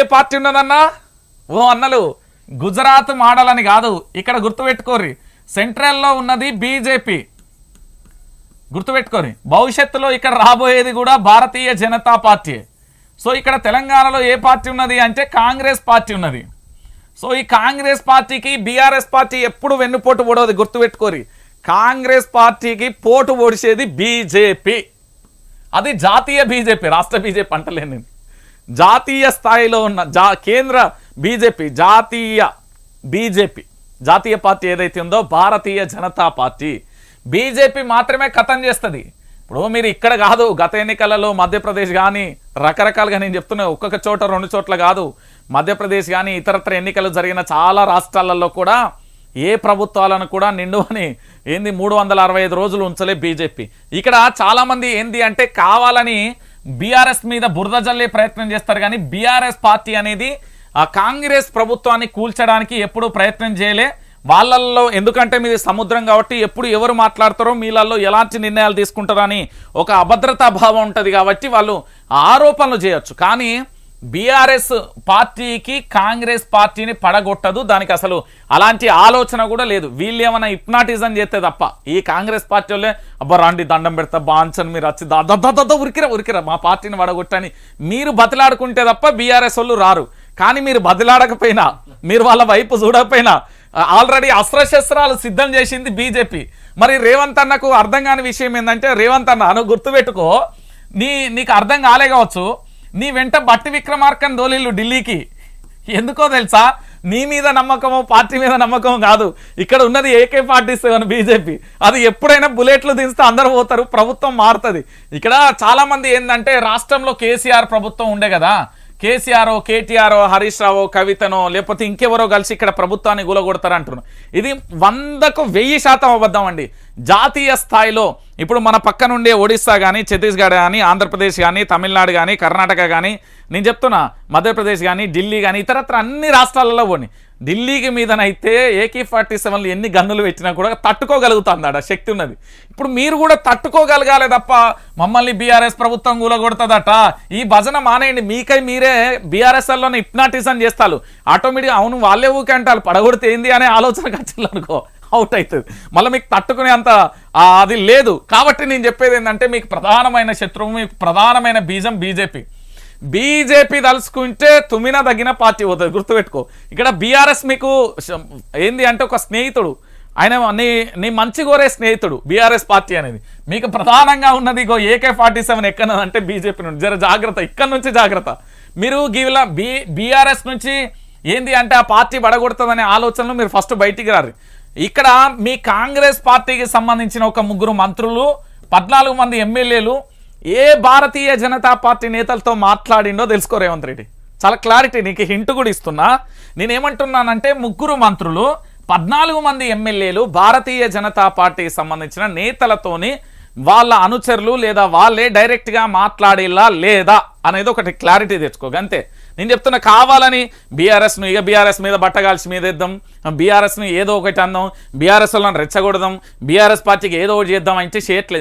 ఏ party ఉన్నదన్నా? ఓ అన్నలు Gujarat model అని కాదు. ఇక్కడ గుర్తుపెట్టుకోర్రి. సెంట్రల్లో ఉన్నది బీజేపీ. గుర్తుపెట్టుకోరి భవిష్యత్తులో ఇక్కడ రాబోయేది కూడా భారతీయ జనతా పార్టీ. సో ఇక్కడ తెలంగాణలో ఏ పార్టీ ఉన్నది అంటే కాంగ్రెస్ పార్టీ ఉన్నది. సో ఈ కాంగ్రెస్ పార్టీకి బీఆర్ఎస్ పార్టీ ఎప్పుడు వెన్నుపోటు పొడవది గుర్తుపెట్టుకోరి కాంగ్రెస్ పార్టీకి పోటు పొడిచేది బీజేపీ. అది జాతీయ బీజేపీ రాష్ట్ర బీజేపీ అంటలేను నేను. జాతీయ స్థాయిలో ఉన్న జా కేంద్ర బీజేపీ జాతీయ బీజేపీ జాతీయ పార్టీ ఏదైతే ఉందో భారతీయ జనతా పార్టీ బీజేపీ మాత్రమే కథం చేస్తుంది. ఇప్పుడు మీరు ఇక్కడ కాదు గత ఎన్నికలలో మధ్యప్రదేశ్ కానీ రకరకాలుగా నేను చెప్తున్నా ఒక్కొక్క చోట రెండు చోట్ల కాదు. మధ్యప్రదేశ్ కానీ ఇతరత్ర ఎన్నికలు జరిగిన చాలా రాష్ట్రాలలో కూడా ఏ ప్రభుత్వాలను కూడా నిండువని ఏంది మూడు వందల అరవై ఐదు రోజులు ఉంచలే బీజేపీ. ఇక్కడ చాలామంది ఏంది అంటే కావాలని బీఆర్ఎస్ మీద బురద జల్లే ప్రయత్నం చేస్తారు కానీ బీఆర్ఎస్ పార్టీ అనేది ఆ కాంగ్రెస్ ప్రభుత్వాన్ని కూల్చడానికి ఎప్పుడూ ప్రయత్నం చేయలే. వాళ్ళల్లో ఎందుకంటే మీది సముద్రం కాబట్టి ఎప్పుడు ఎవరు మాట్లాడతారో మీళ్ళల్లో ఎలాంటి నిర్ణయాలు తీసుకుంటారని ఒక అభద్రతా భావం ఉంటుంది కాబట్టి వాళ్ళు ఆరోపణలు చేయొచ్చు. కానీ బీఆర్ఎస్ పార్టీకి కాంగ్రెస్ పార్టీని పడగొట్టదు. దానికి అసలు అలాంటి ఆలోచన కూడా లేదు. వీళ్ళు ఏమైనా హిప్నాటిజం చేస్తే తప్ప ఈ కాంగ్రెస్ పార్టీ వాళ్ళే అబ్బా రాండి దండం పెడతా బాంచన్ మీరు వచ్చి దద్ద దా- ఉరికిరా ఉరికిరా మా పార్టీని పడగొట్టని. మీరు బతిలాడుకుంటే తప్ప బీఆర్ఎస్ వాళ్ళు రారు. కానీ మీరు బదిలాడకపోయినా మీరు వాళ్ళ వైపు చూడకపోయినా ఆల్రెడీ అస్త్రశస్త్రాలు సిద్ధం చేసింది బీజేపీ. మరి రేవంత్ అన్నకు అర్థం కాని విషయం ఏంటంటే రేవంత్ అన్న నువ్వు గుర్తుపెట్టుకో నీ నీకు అర్థం కాలే కావచ్చు. నీ వెంట బట్టి విక్రమార్కన్ దోలీలు ఢిల్లీకి. ఎందుకో తెలుసా? నీ మీద నమ్మకము పార్టీ మీద నమ్మకం కాదు. ఇక్కడ ఉన్నది ఏకే పార్టీ సెవెన్ బీజేపీ. అది ఎప్పుడైనా బుల్లెట్లు దించితే అందరూ పోతారు ప్రభుత్వం మారుతుంది. ఇక్కడ చాలా మంది ఏంటంటే రాష్ట్రంలో కేసీఆర్ ప్రభుత్వం ఉండే కదా. కేసీఆర్ కేటీఆర్ హరీష్ రావు కవితనో లేకపోతే ఇంకెవరో కలిసి ఇక్కడ ప్రభుత్వాన్ని గులగొడతారు అంటున్నారు ఇది వందకు వెయ్యి శాతం అబద్ధం అండి. జాతీయ స్థాయిలో ఇప్పుడు మన పక్క నుండే ఒడిస్సా కానీ ఛత్తీస్గఢ్ కానీ ఆంధ్రప్రదేశ్ కానీ తమిళనాడు కానీ కర్ణాటక కానీ నేను చెప్తున్నా మధ్యప్రదేశ్ కానీ ఢిల్లీ కానీ ఇతరత్ర అన్ని రాష్ట్రాలలో పోని. ఢిల్లీకి మీదనైతే ఏకే ఫార్టీ సెవెన్లు ఎన్ని గన్నులు పెట్టినా కూడా తట్టుకోగలుగుతుంది ఆడ శక్తి ఉన్నది. ఇప్పుడు మీరు కూడా తట్టుకోగలగాలి తప్ప మమ్మల్ని బీఆర్ఎస్ ప్రభుత్వం కూలగొడుతుందట. ఈ భజన మానేయండి మీకై మీరే బీఆర్ఎస్ఎల్లోనే లోనే హిప్నాటిజం చేస్తారు. ఆటోమేటిక్గా అవును వాళ్ళే ఊకే అంటారు పడగొడితే ఏంది అనే ఆలోచనకు వచ్చింది అనుకో. అవుట్ అవుతుంది. మళ్ళీ మీకు తట్టుకునే అంత అది లేదు. కాబట్టి నేను చెప్పేది ఏంటంటే మీకు ప్రధానమైన శత్రువు మీకు ప్రధానమైన బీజం బీజేపీ. బీజేపీ తలుచుకుంటే తుమ్మిన తగిన పార్టీ పోతుంది. గుర్తుపెట్టుకో. ఇక్కడ బీఆర్ఎస్ మీకు ఏంది అంటే ఒక స్నేహితుడు. ఆయన నీ నీ మంచి కోరే స్నేహితుడు బీఆర్ఎస్ పార్టీ అనేది. మీకు ప్రధానంగా ఉన్నది ఇగో ఏకే ఫార్టీ సెవెన్ ఎక్కడదంటే బీజేపీ నుండి. జర జాగ్రత్త ఇక్కడ నుంచి జాగ్రత్త. మీరు గీవిలా బీ బీఆర్ఎస్ నుంచి ఏంది అంటే ఆ పార్టీ పడగొడుతుందనే ఆలోచనలు మీరు ఫస్ట్ బయటికి రారు ఇక్కడ మీ కాంగ్రెస్ పార్టీకి సంబంధించిన ఒక ముగ్గురు మంత్రులు పద్నాలుగు మంది ఎమ్మెల్యేలు ఏ భారతీయ జనతా పార్టీ నేతలతో మాట్లాడిండో తెలుసుకో రేవంత్ రెడ్డి. చాలా క్లారిటీ నీకు హింట్ కూడా ఇస్తున్నా. నేనేమంటున్నానంటే ముగ్గురు మంత్రులు పద్నాలుగు మంది ఎమ్మెల్యేలు భారతీయ జనతా పార్టీకి సంబంధించిన నేతలతోని వాళ్ళ అనుచరులు లేదా వాళ్ళే డైరెక్ట్గా మాట్లాడేలా లేదా అనేది ఒకటి క్లారిటీ తెచ్చుకోగంతే నేను చెప్తున్నా కావాలని బీఆర్ఎస్ను ఇక బీఆర్ఎస్ మీద బట్టగాల్చి మీద ఇద్దాం బీఆర్ఎస్ను ఏదో ఒకటి అందాం బీఆర్ఎస్ వాళ్ళని రెచ్చగొడదాం. బీఆర్ఎస్ పార్టీకి ఏదో ఒకటి చేద్దాం అంటే చేయట్లేదు.